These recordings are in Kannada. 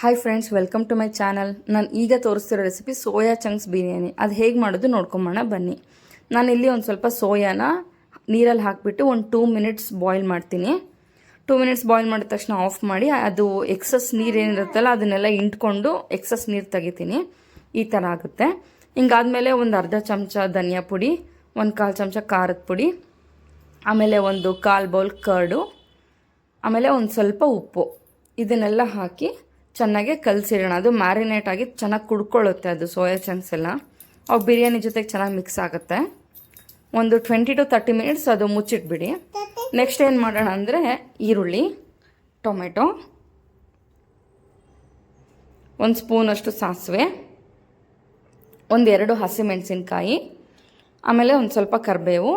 Hi friends welcome to my channel ನಾನು ಈಗ ತೋರಿಸ್ತಿರೋ ರೆಸಿಪಿ ಸೋಯಾ ಚಂಕ್ಸ್ ಬಿರಿಯಾನಿ. ಅದು ಹೇಗೆ ಮಾಡೋದು ನೋಡ್ಕೊಂಬೋಣ, ಬನ್ನಿ. ನಾನಿಲ್ಲಿ ಒಂದು ಸ್ವಲ್ಪ ಸೋಯಾನ ನೀರಲ್ಲಿ ಹಾಕಿಬಿಟ್ಟು ಒಂದು ಟೂ ಮಿನಿಟ್ಸ್ ಬಾಯ್ಲ್ ಮಾಡ್ತೀನಿ. ಟೂ ಮಿನಿಟ್ಸ್ ಬಾಯ್ಲ್ ಮಾಡಿದ ತಕ್ಷಣ ಆಫ್ ಮಾಡಿ, ಅದು ಎಕ್ಸಸ್ ನೀರು ಏನಿರುತ್ತಲ್ಲ ಅದನ್ನೆಲ್ಲ ಇಂಟ್ಕೊಂಡು ಎಕ್ಸಸ್ ನೀರು ತೆಗಿತೀನಿ. ಈ ಥರ ಆಗುತ್ತೆ. ಹಿಂಗಾದ್ಮೇಲೆ ಒಂದು ಅರ್ಧ ಚಮಚ ಧನಿಯಾ ಪುಡಿ, ಒಂದು ಕಾಲು ಚಮಚ ಖಾರದ ಪುಡಿ, ಆಮೇಲೆ ಒಂದು ಕಾಲು ಬೌಲ್ ಕರ್ಡು, ಆಮೇಲೆ ಒಂದು ಸ್ವಲ್ಪ ಉಪ್ಪು. ಇದನ್ನೆಲ್ಲ ಹಾಕಿ ಚೆನ್ನಾಗಿ ಕಲಸಿಡೋಣ ಅದು ಮ್ಯಾರಿನೇಟ್ ಆಗಿ ಚೆನ್ನಾಗಿ ಕುಡ್ಕೊಳ್ಳುತ್ತೆ ಅದು ಸೋಯಾ ಚಂಕ್ಸ್ ಎಲ್ಲ. ಅವು ಬಿರಿಯಾನಿ ಜೊತೆಗೆ ಚೆನ್ನಾಗಿ ಮಿಕ್ಸ್ ಆಗುತ್ತೆ. ಒಂದು ಟ್ವೆಂಟಿ ಟು ತರ್ಟಿ ಮಿನಿಟ್ಸ್ ಅದು ಮುಚ್ಚಿಟ್ಬಿಡಿ. ನೆಕ್ಸ್ಟ್ ಏನು ಮಾಡೋಣ ಅಂದರೆ ಈರುಳ್ಳಿ, ಟೊಮೆಟೊ, ಒಂದು ಸ್ಪೂನಷ್ಟು ಸಾಸಿವೆ ಒಂದೆರಡು ಹಸಿಮೆಣಸಿನ್ಕಾಯಿ, ಆಮೇಲೆ ಒಂದು ಸ್ವಲ್ಪ ಕರಿಬೇವು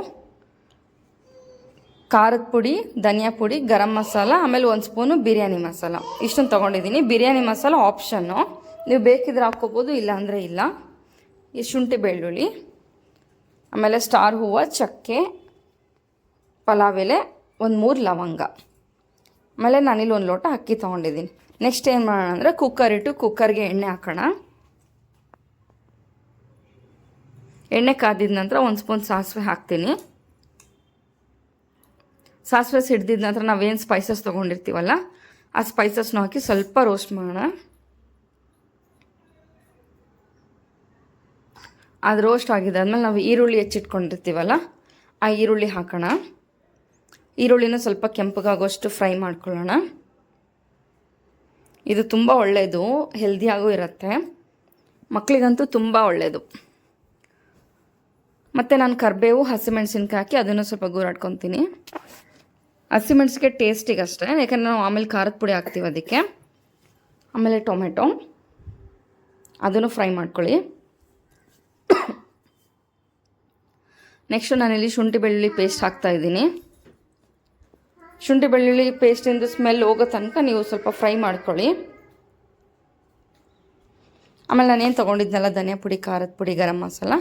ಖಾರದ ಪುಡಿ, ಧನಿಯಾ ಪುಡಿ, ಗರಂ ಮಸಾಲ, ಆಮೇಲೆ ಒಂದು ಸ್ಪೂನು ಬಿರಿಯಾನಿ ಮಸಾಲ. ಇಷ್ಟೊಂದು ತೊಗೊಂಡಿದ್ದೀನಿ ಬಿರಿಯಾನಿ ಮಸಾಲ ಆಪ್ಷನ್ನು ನೀವು ಬೇಕಿದ್ರೆ ಹಾಕ್ಕೋಬೋದು ಇಲ್ಲ ಅಂದರೆ ಇಲ್ಲ. ಈ ಶುಂಠಿ ಬೆಳ್ಳುಳ್ಳಿ, ಆಮೇಲೆ ಸ್ಟಾರ್ ಹೂವು, ಚಕ್ಕೆ, ಪಲಾವ್ ಎಲೆ, ಒಂದು ಮೂರು ಲವಂಗ. ಆಮೇಲೆ ನಾನಿಲ್ಲಿ ಒಂದು ಲೋಟ ಅಕ್ಕಿ ತೊಗೊಂಡಿದ್ದೀನಿ ನೆಕ್ಸ್ಟ್ ಏನು ಮಾಡೋಣ ಅಂದರೆ ಕುಕ್ಕರ್ ಇಟ್ಟು ಕುಕ್ಕರ್ಗೆ ಎಣ್ಣೆ ಹಾಕೋಣ. ಎಣ್ಣೆ ಕಾದಿದ ನಂತರ ಒಂದು ಸ್ಪೂನ್ ಸಾಸಿವೆ ಹಾಕ್ತೀನಿ. ಸಾಸಿವೆ ಸಿಡ್ದಿದ ನಂತರ ನಾವೇನು ಸ್ಪೈಸಸ್ ತೊಗೊಂಡಿರ್ತೀವಲ್ಲ, ಆ ಸ್ಪೈಸಸ್ನ ಹಾಕಿ ಸ್ವಲ್ಪ ರೋಸ್ಟ್ ಮಾಡೋಣ. ಅದು ರೋಸ್ಟ್ ಆಗಿದೆ ಆದಮೇಲೆ ನಾವು ಈರುಳ್ಳಿ ಹೆಚ್ಚಿಟ್ಕೊಂಡಿರ್ತೀವಲ್ಲ, ಆ ಈರುಳ್ಳಿ ಹಾಕೋಣ. ಈರುಳ್ಳಿನ ಸ್ವಲ್ಪ ಕೆಂಪಗಾಗೋಷ್ಟು ಫ್ರೈ ಮಾಡ್ಕೊಳ್ಳೋಣ. ಇದು ತುಂಬ ಒಳ್ಳೆಯದು ಹೆಲ್ದಿಯಾಗೂ ಇರುತ್ತೆ. ಮಕ್ಕಳಿಗಂತೂ ತುಂಬ ಒಳ್ಳೆಯದು ಮತ್ತು ನಾನು ಕರಿಬೇವು, ಹಸಿಮೆಣಸಿನ್ಕಾಯಿ ಹಾಕಿ ಅದನ್ನು ಸ್ವಲ್ಪ ಗೂರಾಡ್ಕೊತೀನಿ. ಹಸಿಮೆಣ್ಸಿಗೆ ಟೇಸ್ಟಿಗೆ ಅಷ್ಟೇ, ಯಾಕಂದರೆ ನಾವು ಆಮೇಲೆ ಖಾರದ ಪುಡಿ ಹಾಕ್ತೀವಿ ಅದಕ್ಕೆ. ಆಮೇಲೆ ಟೊಮೆಟೊ, ಅದನ್ನು ಫ್ರೈ ಮಾಡ್ಕೊಳ್ಳಿ. ನೆಕ್ಸ್ಟು ನಾನಿಲ್ಲಿ ಶುಂಠಿ ಬೆಳ್ಳುಳ್ಳಿ ಪೇಸ್ಟ್ ಹಾಕ್ತಾ ಇದ್ದೀನಿ. ಶುಂಠಿ ಬೆಳ್ಳುಳ್ಳಿ ಪೇಸ್ಟಿಂದ ಸ್ಮೆಲ್ ಹೋಗೋ ತನಕ ನೀವು ಸ್ವಲ್ಪ ಫ್ರೈ ಮಾಡ್ಕೊಳ್ಳಿ. ಆಮೇಲೆ ನಾನೇನು ತೊಗೊಂಡಿದ್ನಲ್ಲ, ಧನಿಯಾ ಪುಡಿ, ಖಾರದ ಪುಡಿ, ಗರಂ ಮಸಾಲ,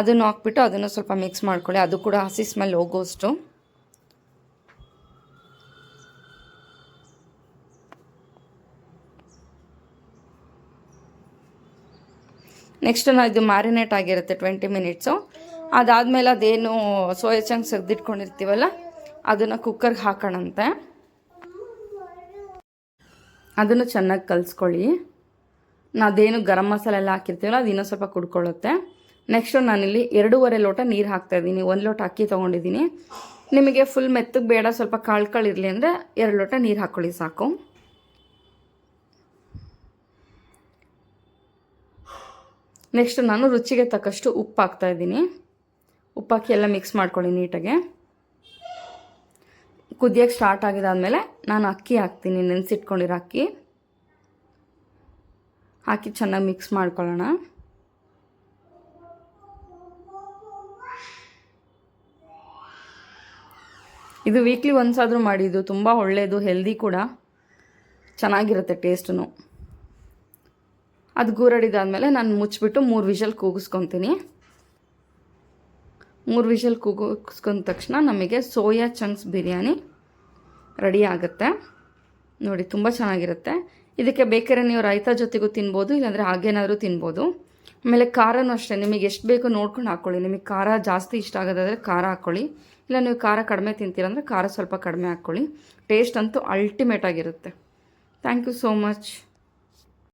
ಅದನ್ನು ಹಾಕ್ಬಿಟ್ಟು ಅದನ್ನು ಸ್ವಲ್ಪ ಮಿಕ್ಸ್ ಮಾಡ್ಕೊಳ್ಳಿ. ಅದು ಕೂಡ ಹಸಿ ಸ್ಮೆಲ್ ಹೋಗೋಷ್ಟು ನೆಕ್ಸ್ಟ್ ನಾವು ಇದು ಮ್ಯಾರಿನೇಟ್ ಆಗಿರುತ್ತೆ ಟ್ವೆಂಟಿ ಮಿನಿಟ್ಸು ಅದಾದಮೇಲೆ ಅದೇನು ಸೋಯಾ ಚಂಕ್ಸ್ ತೆಗೆದಿಟ್ಕೊಂಡಿರ್ತೀವಲ್ಲ, ಅದನ್ನು ಕುಕ್ಕರ್ಗೆ ಹಾಕೋಣಂತೆ. ಅದನ್ನು ಚೆನ್ನಾಗಿ ಕಲಿಸ್ಕೊಳ್ಳಿ. ಅದೇನು ಗರಂ ಮಸಾಲೆ ಎಲ್ಲ ಹಾಕಿರ್ತೀವಲ್ಲ, ಅದು ಇನ್ನೂ ಸ್ವಲ್ಪ ಕುಡ್ಕೊಳ್ಳುತ್ತೆ. ನೆಕ್ಸ್ಟು ನಾನಿಲ್ಲಿ ಎರಡೂವರೆ ಲೋಟ ನೀರು ಹಾಕ್ತಾಯಿದ್ದೀನಿ ಒಂದು ಲೋಟ ಅಕ್ಕಿ ತೊಗೊಂಡಿದ್ದೀನಿ. ನಿಮಗೆ ಫುಲ್ ಮೆತ್ತಗೆ ಬೇಡ, ಸ್ವಲ್ಪ ಕಾಳು ಕಾಳು ಇರಲಿ ಅಂದರೆ ಎರಡು ಲೋಟ ನೀರು ಹಾಕ್ಕೊಳ್ಳಿ ಸಾಕು. ನೆಕ್ಸ್ಟ್ ನಾನು ರುಚಿಗೆ ತಕ್ಕಷ್ಟು ಉಪ್ಪು ಹಾಕ್ತಾ ಇದ್ದೀನಿ. ಉಪ್ಪಾಕಿ ಎಲ್ಲ ಮಿಕ್ಸ್ ಮಾಡ್ಕೊಳ್ಳಿ ನೀಟಾಗೆ. ಕುದಿಯೋಕ್ಕೆ ಸ್ಟಾರ್ಟ್ ಆಗಿದಾದಮೇಲೆ ನಾನು ಅಕ್ಕಿ ಹಾಕ್ತೀನಿ. ನೆನೆಸಿಟ್ಕೊಂಡಿರೋ ಅಕ್ಕಿ. ಹಾಕಿ ಚೆನ್ನಾಗಿ ಮಿಕ್ಸ್ ಮಾಡ್ಕೊಳ್ಳೋಣ. ಇದು ವೀಕ್ಲಿ ಒನ್ಸಾದರೂ ಮಾಡಿದ್ದು ತುಂಬ ಒಳ್ಳೆಯದು ಹೆಲ್ದಿ ಕೂಡ. ಚೆನ್ನಾಗಿರುತ್ತೆ ಟೇಸ್ಟು ಅದು ಗೂರಡಿದಾದಮೇಲೆ ನಾನು ಮುಚ್ಚಿಬಿಟ್ಟು ಮೂರು ವಿಷಲ್ ಕೂಗಿಸ್ಕೊತೀನಿ. ಮೂರು ವಿಷಲ್ ಕೂಗಿಸ್ಕೊಂಡ ತಕ್ಷಣ ನಮಗೆ ಸೋಯಾ ಚಂಕ್ಸ್ ಬಿರಿಯಾನಿ ರೆಡಿ ಆಗುತ್ತೆ. ನೋಡಿ, ತುಂಬ ಚೆನ್ನಾಗಿರುತ್ತೆ. ಇದಕ್ಕೆ ಬೇಕಾದ್ರೆ ನೀವು ರೈತ ಜೊತೆಗೂ ತಿನ್ಬೋದು, ಇಲ್ಲಾಂದರೆ ಹಾಗೇನಾದರೂ ತಿನ್ಬೋದು. ಆಮೇಲೆ ಖಾರನೂ ಅಷ್ಟೇ, ನಿಮಗೆ ಎಷ್ಟು ಬೇಕೋ ನೋಡ್ಕೊಂಡು ಹಾಕ್ಕೊಳ್ಳಿ ನಿಮಗೆ ಖಾರ ಜಾಸ್ತಿ ಇಷ್ಟ ಆಗೋದಾದರೆ ಖಾರ ಹಾಕ್ಕೊಳ್ಳಿ ಇಲ್ಲ, ನೀವು ಖಾರ ಕಡಿಮೆ ತಿಂತೀರಂದರೆ ಖಾರ ಸ್ವಲ್ಪ ಕಡಿಮೆ ಹಾಕ್ಕೊಳ್ಳಿ ಟೇಸ್ಟ್ ಅಂತೂ ಅಲ್ಟಿಮೇಟ್ ಆಗಿರುತ್ತೆ. Thank you so much